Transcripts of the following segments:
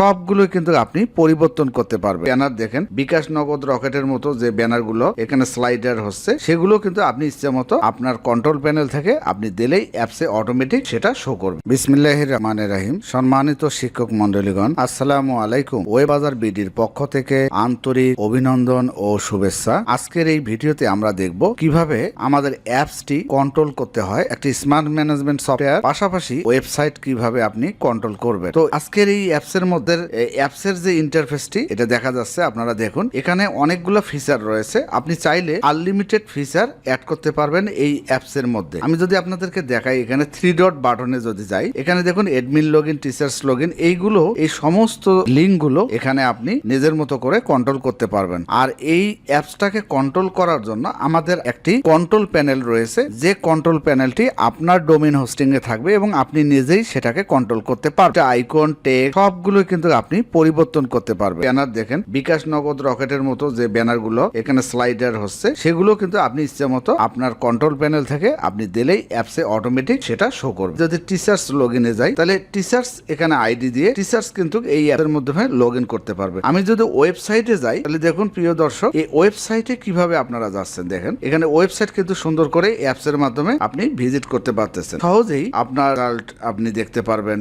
সবগুলো কিন্তু আপনি পরিবর্তন করতে পারবেন। ব্যানার দেখেন, বিকাশ নগদ রকেটের মতো যে ব্যানারগুলো এখানে স্লাইডার হচ্ছে, সেগুলো কিন্তু আপনি ইচ্ছে মতো আপনার কন্ট্রোল প্যানেল থেকে আপনি দিলেই অ্যাপসে অটোমেটিক সেটা শো করবে বিসমিল্লাহ রহমানের রাহিম। সম্মানিত শিক্ষক মন্ডলীগণ আসসালামু আলাইকুম। বাজার বিডির পক্ষ থেকে আন্তরিক অভিনন্দন ও শুভেচ্ছা। আজকের এই ভিডিওতে আমরা দেখব কীভাবে আমাদের অ্যাপসটি কন্ট্রোল করতে হয়, একটি স্মার্ট ম্যানেজমেন্ট সফটওয়্যার পাশাপাশি ওয়েবসাইট কীভাবে আপনি কন্ট্রোল করবেন। তো আজকের এই অ্যাপসের মধ্যে অ্যাপসের যে ইন্টারফেসটি এটা দেখা যাচ্ছে, আপনারা দেখুন। এখানে অনেকগুলো ফিচার রয়েছে। আপনি চাইলে আনলিমিটেড ফিচার অ্যাড করতে পারবেন এই অ্যাপসের মধ্যে। আমি যদি আপনাদেরকে দেখাই, এখানে থ্রি ডট বাটনে যদি যাই, এখানে দেখুন admin log in teachers log in এইগুলো, এই সমস্ত লিঙ্কগুলো এখানে আপনি নিজের মতো করে কন্ট্রোল করতে পারবেন। আর এই অ্যাপসটাকে কন্ট্রোল করার জন্য আমাদের একটি কন্ট্রোল প্যানেল রয়েছে। যে কন্ট্রোল প্যানেলটি আপনার ডোমেন হোস্টিং এ থাকবে এবং আপনি নিজেই সেটাকে কন্ট্রোল করতে পারবেন। আইকন টেক সবগুলো কিন্তু আপনি পরিবর্তন করতে পারবেন। ব্যানার দেখেন, বিকাশ নগদ রকেটের মতো যে ব্যানারগুলো এখানে স্লাইডার হচ্ছে, সেগুলো কিন্তু আপনি ইচ্ছে মতো আপনার কন্ট্রোল প্যানেল থেকে আপনি দিলেই অ্যাপসে অটোমেটিক সেটা শো করবে। যদি টিচার্স লগ ইনে যাই, তাহলে টিচার্স এখানে আইডি দিয়ে টিচার্স কিন্তু এই অ্যাপের মাধ্যমে লগ ইন করতে পারবে। আমি যদি ওয়েবসাইটে যাই, তাহলে দেখুন, প্রিয় দর্শক, এই ওয়েবসাইটে কীভাবে আপনারা যাচ্ছেন দেখেন। এখানে ওয়েবসাইট কিন্তু সুন্দর করে অ্যাপস এর মাধ্যমে আপনি ভিজিট করতে পারতেছেন। সহজেই আপনার আপনি দেখতে পারবেন।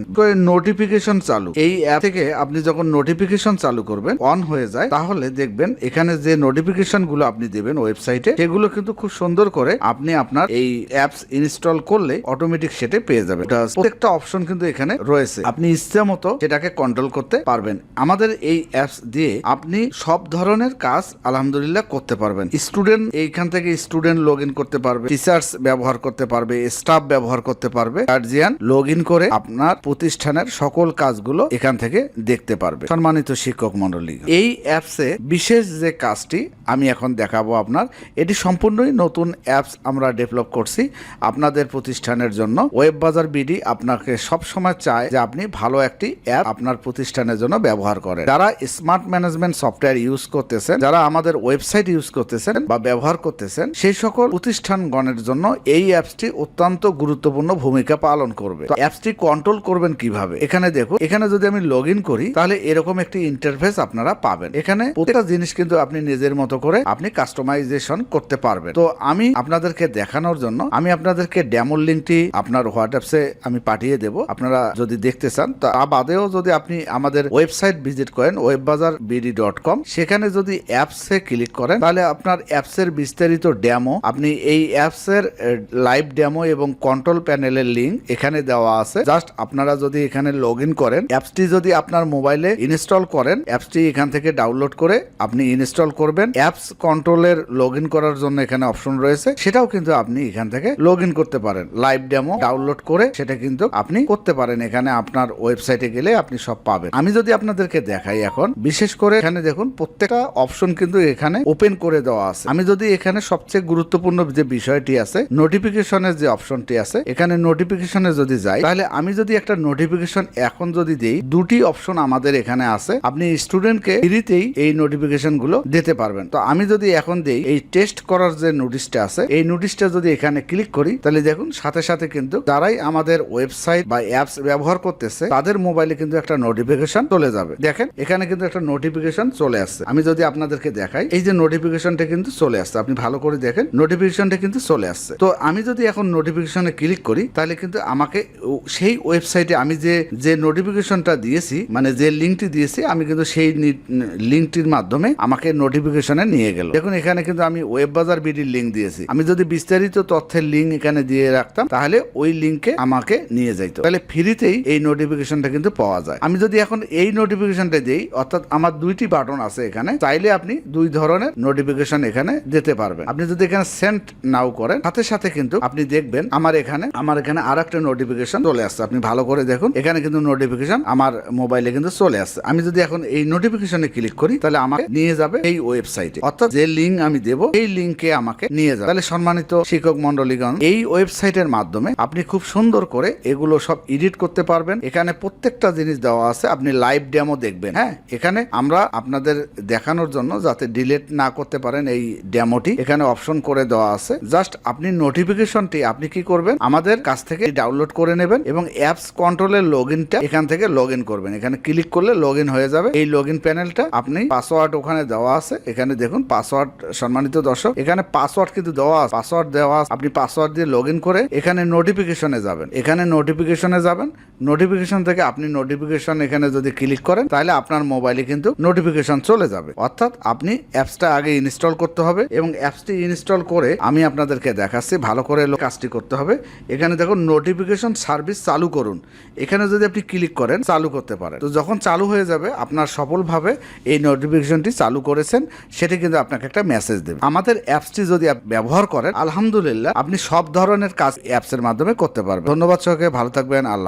নোটিফিকেশন চালু। এই অ্যাপ থেকে আপনি যখন নোটিফিকেশন চালু করবেন অন হয়ে যায়, তাহলে দেখবেন এখানে যে নোটিফিকেশনগুলো আপনি দেবেন ওয়েবসাইটে সেগুলো কিন্তু খুব সুন্দর করে আপনি আপনার এই অ্যাপস ইনস্টল করলে অটোমেটিক সেটে পেয়ে যাবেন। প্রত্যেকটা অপশন কিন্তু এখানে রয়েছে। আপনি ইচ্ছা মতো সেটাকে কন্ট্রোল করতে পারবেন। আমাদের এই অ্যাপস দিয়ে আপনি সব ধরনের কাজ আলহামদুলিল্লাহ করতে পারবেন। স্টুডেন্ট এইখান থেকে স্টুডেন্ট লগ ইন করতে পারবে টিচার্স ব্যবহার করতে পারবে স্টাফ ব্যবহার করতে পারবে গার্জিয়ান লগ ইন করে আপনার প্রতিষ্ঠানের সকল কাজগুলো এখান থেকে দেখতে পারবে। সম্মানিত শিক্ষক মন্ডলী এই অ্যাপসে বিশেষ যে কাজটি আমি এখন দেখাবো আপনার, এটি সম্পূর্ণই নতুন অ্যাপস আমরা ডেভেলপ করছি আপনাদের প্রতিষ্ঠানের জন্য। ওয়েব বাজার বিডি আপনাকে সব সময় চায় যে আপনি ভালো একটি অ্যাপ আপনার প্রতিষ্ঠানের জন্য ব্যবহার করেন। যারা স্মার্ট ম্যানেজমেন্ট সফটওয়্যার ইউজ করতেছেন, যারা আমাদের ওয়েবসাইট ইউজ করতেছেন বা ব্যবহার করতেছেন, সেই সকল প্রতিষ্ঠানগণের জন্য এই অ্যাপসটি অত্যন্ত গুরুত্বপূর্ণ ভূমিকা পালন করবে। অ্যাপসটি কন্ট্রোল করবেন কীভাবে? এখানে দেখুন, এখানে যদি আমি লগ করি তাহলে এরকম একটি ইন্টারফেস আপনারা পাবেন। এখানে প্রত্যেকটা জিনিস কিন্তু আপনি নিজের মতো করে আপনি কাস্টমাইজেশন করতে পারবেন। তো আমি আপনাদেরকে দেখানোর জন্য আমি আপনাদেরকে ডেমোর লিঙ্কটি আপনার হোয়াটসঅ্যাপসে আমি পাঠিয়ে দেব। আপনারা যদি দেখতে চান তা বাদেও যদি আপনি আমাদের ওয়েবসাইট ভিজিট করেন web Bazar BD dot com সেখানে যদি অ্যাপসে ক্লিক করেন তাহলে আপনার অ্যাপসের বিস্তারিত ডেমো আপনি এই অ্যাপসের লাইভ ডেমো এবং কন্ট্রোল প্যানেলের লিঙ্ক এখানে দেওয়া আছে। জাস্ট আপনারা যদি এখানে লগ ইন করেন অ্যাপসটি যদি আপনার মোবাইলে ইনস্টল করেন, অ্যাপসটি এখান থেকে ডাউনলোড করে আপনি ইনস্টল করবেন। অ্যাপস কন্ট্রোলের লগ করার জন্য এখানে অপশন রয়েছে। সেটাও কিন্তু আপনি এখান থেকে লগ করতে পারেন। লাইভ ডেমো ডাউনলোড করে সেটা কিন্তু আপনি করতে পারেন। এখানে আপনার ওয়েবসাইটে গেলে আপনি সব পাবেন। আমি যদি আপনাদেরকে দেখাই এখন, বিশেষ করে এখানে দেখুন, প্রত্যেকটা অপশন কিন্তু এখানে ওপেন করে দেওয়া আছে। আমি যদি এখানে সবচেয়ে গুরুত্বপূর্ণ যে বিষয়টি আছে নোটিফিকেশনের যে অপশনটি আছে, এখানে নোটিফিকেশনে যদি যাই, তাহলে আমি যদি একটা নোটিফিকেশন এখন যদি দেই, দুটি অপশন আমাদের এখানে আছে। আপনি স্টুডেন্টকে ফ্রিতেই এই নোটিফিকেশনগুলো দিতে পারবেন। তো আমি যদি এখন দেই, এই টেস্ট করার যে নোটিশটা আছে, এই নোটিশটা যদি এখানে ক্লিক করি, তাহলে দেখুন সাথে সাথে কিন্তু যারাই আমাদের ওয়েবসাইট বা অ্যাপস ব্যবহার করতেছে, তাদের মোবাইলে কিন্তু একটা নোটিফিকেশন চলে যাবে। দেখেন, এখানে কিন্তু একটা নোটিফিকেশন চলে আসছে। আমি যদি আপনাদেরকে দেখাই, এই যে নোটিফিকেশনটা কিন্তু চলে আসছে। আপনি ভালো করে দেখেন নোটিফিকেশনটা কিন্তু চলে আসছে। তো আমি যদি এখন নোটিফিকেশনে ক্লিক করি, তাহলে কিন্তু আমাকে সেই ওয়েবসাইটে আমি যে যে নোটিফিকেশনটা দিয়েছি মানে যে লিঙ্কটি দিয়েছি, আমি কিন্তু সেই লিঙ্কটির মাধ্যমে আমাকে নোটিফিকেশনে নিয়ে গেল। দেখুন, এখানে কিন্তু আমি ওয়েব বাজার বিডির লিঙ্ক দিয়েছি। আমি যদি বিস্তারিত তথ্যের লিঙ্ক এখানে দিয়ে রাখতাম, তাহলে ওই লিঙ্কে আমাকে নিয়ে যাইতো। তাহলে ফ্রিতেই এই নোটিফিকেশনটা কিন্তু পাওয়া যায়। আমি যদি এখন এই নোটিফিকেশনটা দিই, অর্থাৎ আমার দুইটি বাটন আছে এখানে, চাইলে আপনি দুই ধরনের নোটিফিকেশন এখানে দিতে পারবেন। আপনি যদি এখানে সেন্ট নাও করেন, সাথে সাথে কিন্তু আপনি দেখবেন আমার এখানে আমার এখানে আর একটা নোটিফিকেশন চলে আসছে। আপনি ভালো করে দেখুন, এখানে কিন্তু নোটিফিকেশন আমার মোবাইলে কিন্তু চলে আসছে। আমি যদি এখন এই নোটিফিকেশনে ক্লিক করি, তাহলে আমাকে নিয়ে যাবে এই ওয়েবসাইটে অর্থাৎ যে লিঙ্ক আমি দেব, এই লিঙ্কে আমাকে নিয়ে যাবে। তাহলে সম্মানিত শিক্ষক মন্ডলীগণ এই ওয়েবসাইটের মাধ্যমে আপনি খুব সুন্দর করে এগুলো সব এডিট করতে পারবেন। এখানে প্রত্যেকটা জিনিস দেওয়া আছে, আপনি লাইভ ডেমো দেখবেন। হ্যাঁ এখানে আমরা আপনাদের দেখানোর জন্য যাতে ডিলেট না করতে পারেন এই ডেমোটি এখানে অপশন করে দেওয়া আছে। জাস্ট আপনি নোটিফিকেশনটি আপনি কি করবেন? আমাদের কাছ থেকে ডাউনলোড করে নেবেন এবং অ্যাপস কন্ট্রোলের লগ এখান থেকে লগ ইন করবেন। এখানে এখানে ক্লিক করলে লগ হয়ে যাবে। এই লগ প্যানেলটা আপনি পাসওয়ার্ড ওখানে দেওয়া আছে। এখানে দেখুন পাসওয়ার্ড সম্মানিত দর্শক, এখানে পাসওয়ার্ড কিন্তু দেওয়া আছে। পাসওয়ার্ড দেওয়া আপনি পাসওয়ার্ড দিয়ে লগ করে এখানে নোটিফিকেশনে যাবেন। এখানে নোটিফিকেশনে যাবেন। নোটিফিকেশন থেকে আপনি নোটিফিকেশন এখানে যদি ক্লিক করেন, তাহলে আপনার মোবাইলে কিন্তু নোটিফিকেশন চলে যাবে। অর্থাৎ আপনি অ্যাপসটা আগে ইনস্টল করতে হবে এবং অ্যাপসটি ইনস্টল করে আমি আপনাদেরকে দেখাচ্ছি, ভালো করে কাজটি করতে হবে। এখানে দেখুন নোটিফিকেশন সার্ভিস চালু করুন। এখানে যদি আপনি ক্লিক করেন, চালু করতে পারেন। তো যখন চালু হয়ে যাবে, আপনার সফলভাবে এই নোটিফিকেশনটি চালু করেছেন, সেটি কিন্তু আপনাকে একটা মেসেজ দেবে। আমাদের অ্যাপসটি যদি ব্যবহার করেন, আলহামদুলিল্লাহ, আপনি সব ধরনের কাজ অ্যাপসের মাধ্যমে করতে পারবেন। ধন্যবাদ সহকে ভালো থাকবেন, আল্লাহ